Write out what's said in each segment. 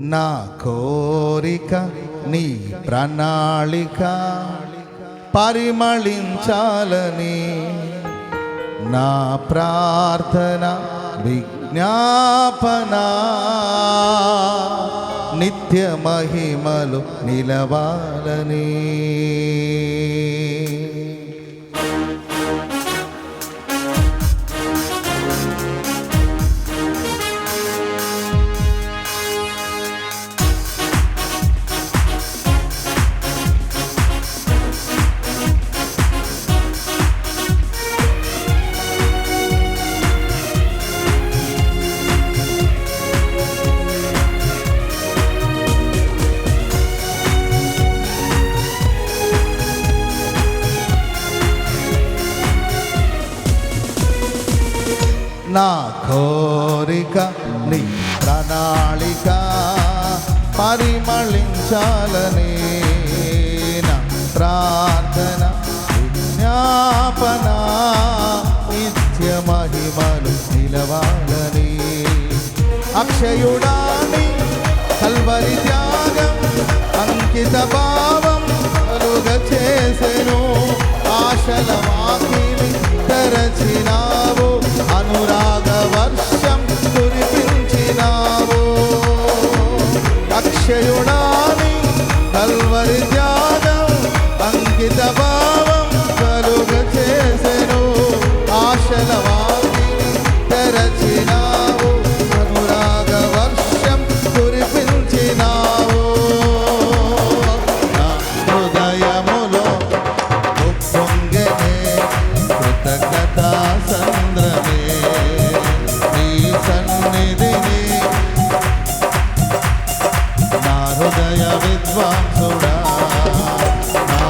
నా కోరిక నీ ప్రణాళిక పరిమళించాలని. నా ప్రార్థన విజ్ఞాపన నిత్య మహిమలు నిలవాలని. కోరిక నీ ప్రణాళిక పరిమళించాలని నా ప్రార్థన విజ్ఞాపన నిత్య మహిమలు నిలవాలని. అక్షయుడాని కల్వరి త్యాగం అంకిత భావం కలుగ చేసెను ఆశల వాకిని తెరచినావు అను సంద్రమే నీ సన్నిధిని నా హృదయ విద్వాంసుడా నా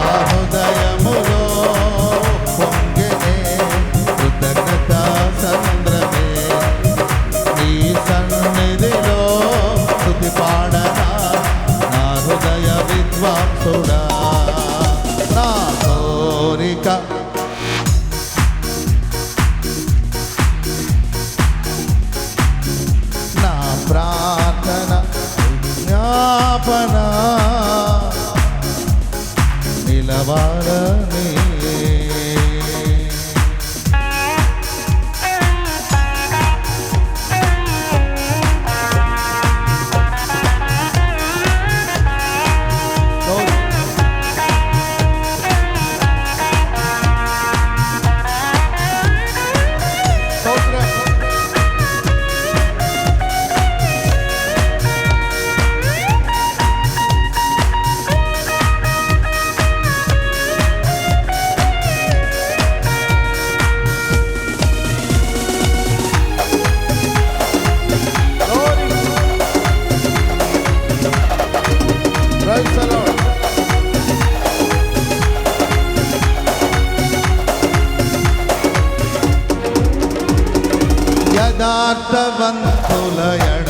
ಸಿದ್ಧಾರ್ಥವಂತುಲಯಣ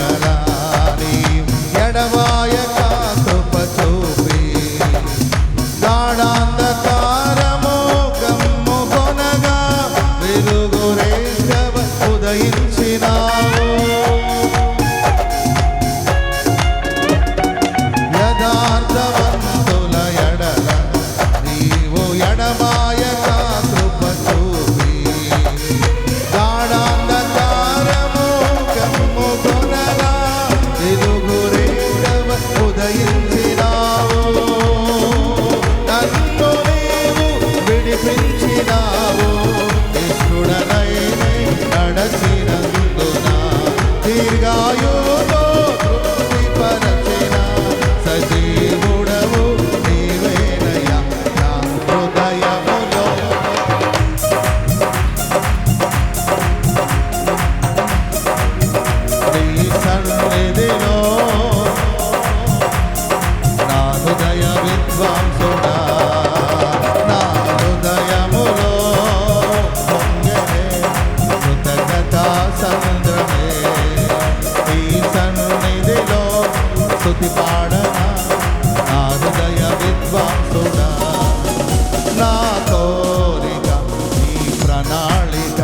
నా కోరిక నీ ప్రణాళిక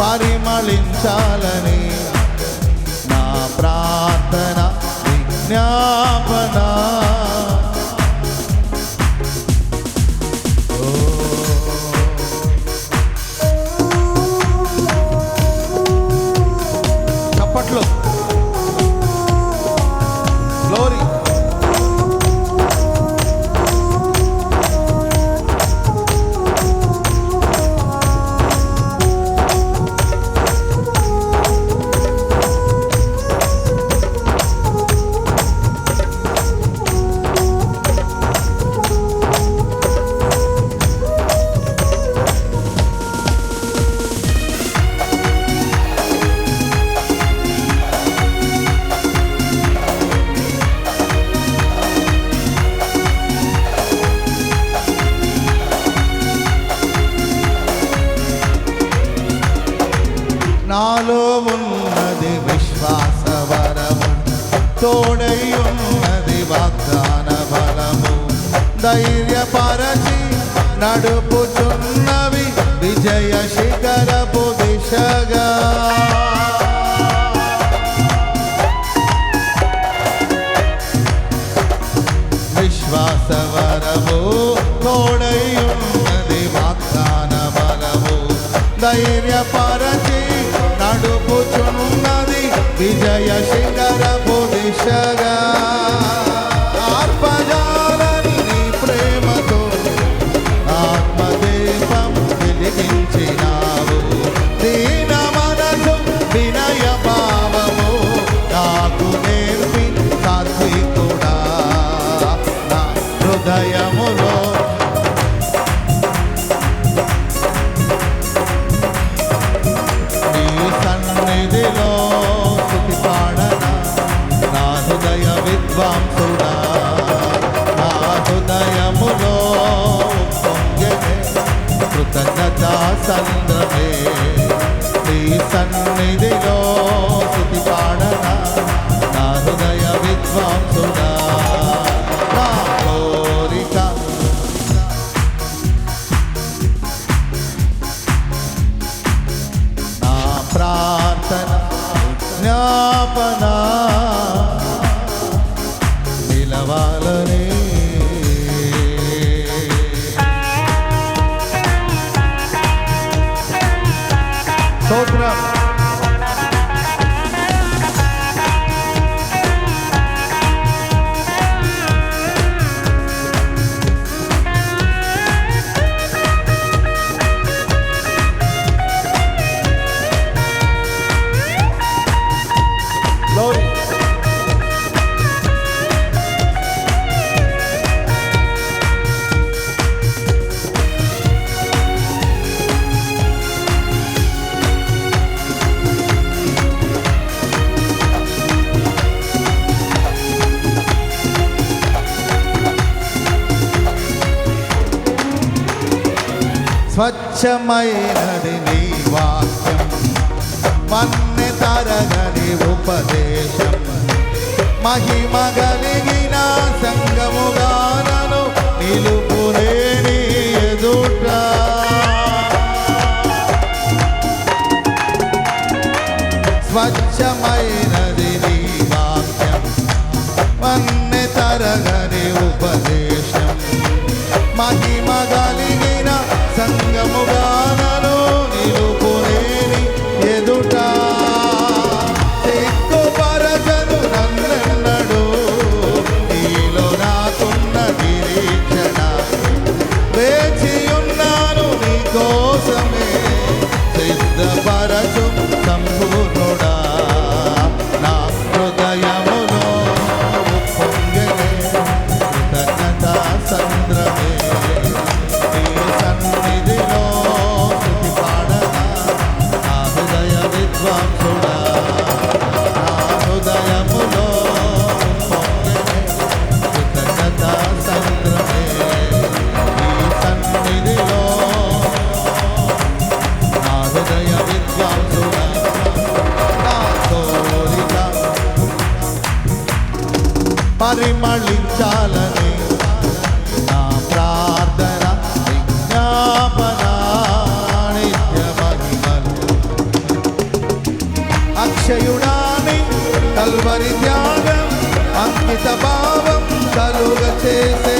పరిమళించాలని నా ప్రార్థన విజ్ఞాపనా నడుపుచున్నవి విజయ శిఖరపు దిశగా విశ్వాసవరము తోడయ్యున్నది వాగ్దాన బలము. ధైర్యపరచి నడుపుచున్నది విజయ శిఖరపు దిశగా Reina. Solta స్వచ్ఛమైనది నీ వాక్యం. మన్ని తరగని ఉపదేశం. మహిమ కలిగిన సంగముగానను నిలుపులేని ఎదుట. స్వచ్ఛమైన వేచి ఉన్నాను నీ కోసమే సిద్ధపరచు సంపూర్ణుడా. కలుగ చేసే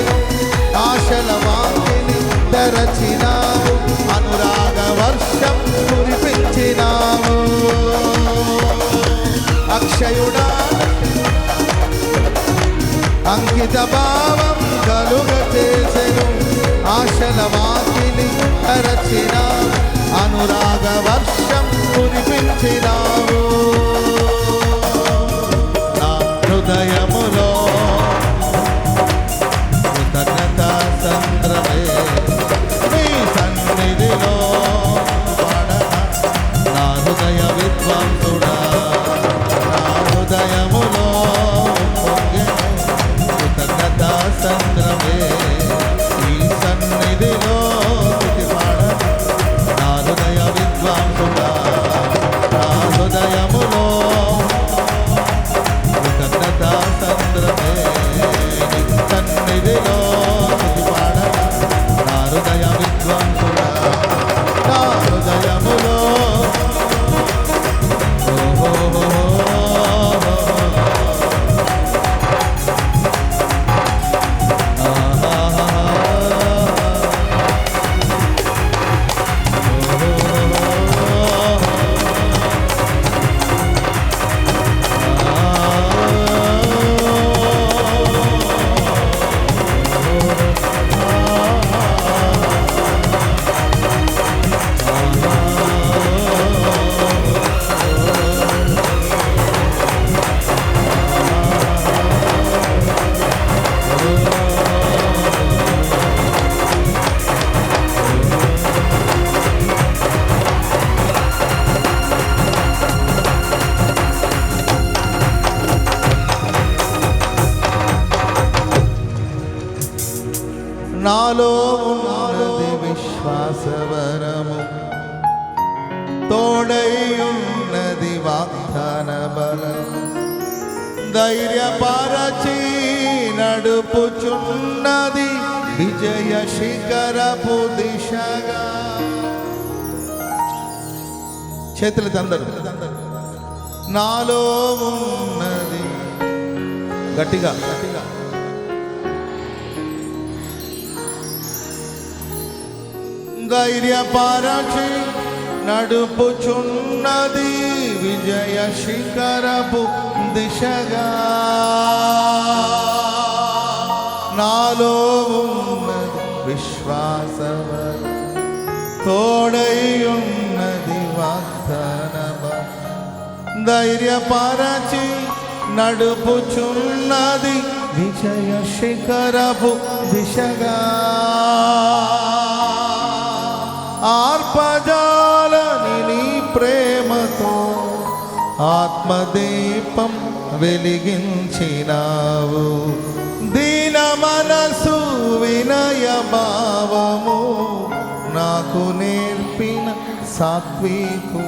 ఆశల వాకిని తెరచినావు. అనురాగ వర్షం కురిపించినావు. అక్షయుడా అంకిత భావం కలుగ చేసెను ఆశల వాకిని తెరచిన అనురాగ వర్షం కురిపించినావు. నాలో ఉన్నది విశ్వాసవరము. తోడై ఉన్నది వాగ్దాన బలము ధైర్యపరచి నడుపుచున్నది విజయ శిఖరపు దిశగా. చేతులు తందరు. నాలో ఉన్నది గట్టిగా గట్టిగా. ధైర్యపరచి నడుపుచున్నది విజయ శిఖరపు దిశగా. నాలో ఉన్నది విశ్వాసవర తోడై ఉన్నది వాగ్దానమ ధైర్యపరచి నడుపుచున్నది విజయ శిఖరపు దిశగా. ఆర్పజాలని నీ ప్రేమతో ఆత్మదీపం వెలిగించినావు. దీన మనసు వినయ భావము నాకు నేర్పిన సాత్వికు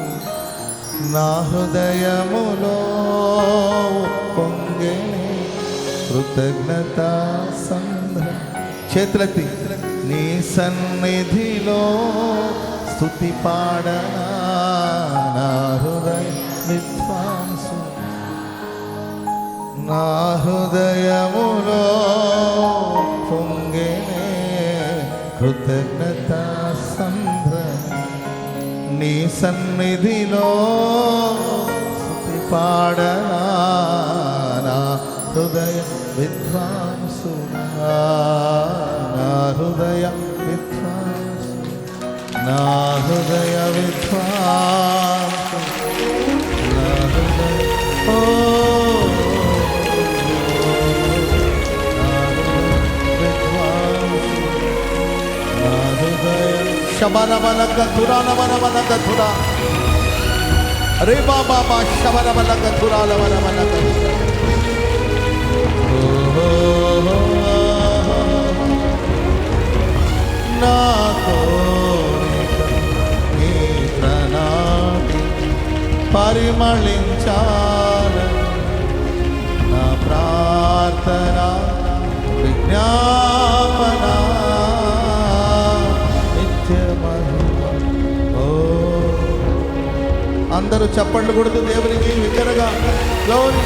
నా హృదయములో పొంగే కృతజ్ఞత సంద్ర. చేతులెత్తి. నీ సన్నిధిలో స్థుతి పాడనా నా హృదయ విద్వాంసు నా హృదయములో పొంగెనే కృతజ్ఞత సంద్ర. నీ సన్నిధిలో స్థుతి పాడనా నా హృదయ విద్వాంసునా నా హృదయ విద్వాంసు నా హృదయ విద్వాంసు నా హృదయ ఓ నా హృదయ విద్వాంసు నా హృదయ శబన మనక తురాల మన మనక తురా రే బాబా మా నా కోరిక నీ అందరూ చెప్పండి కొడుతూ దేవునికి విగ్గరగా గౌరీ.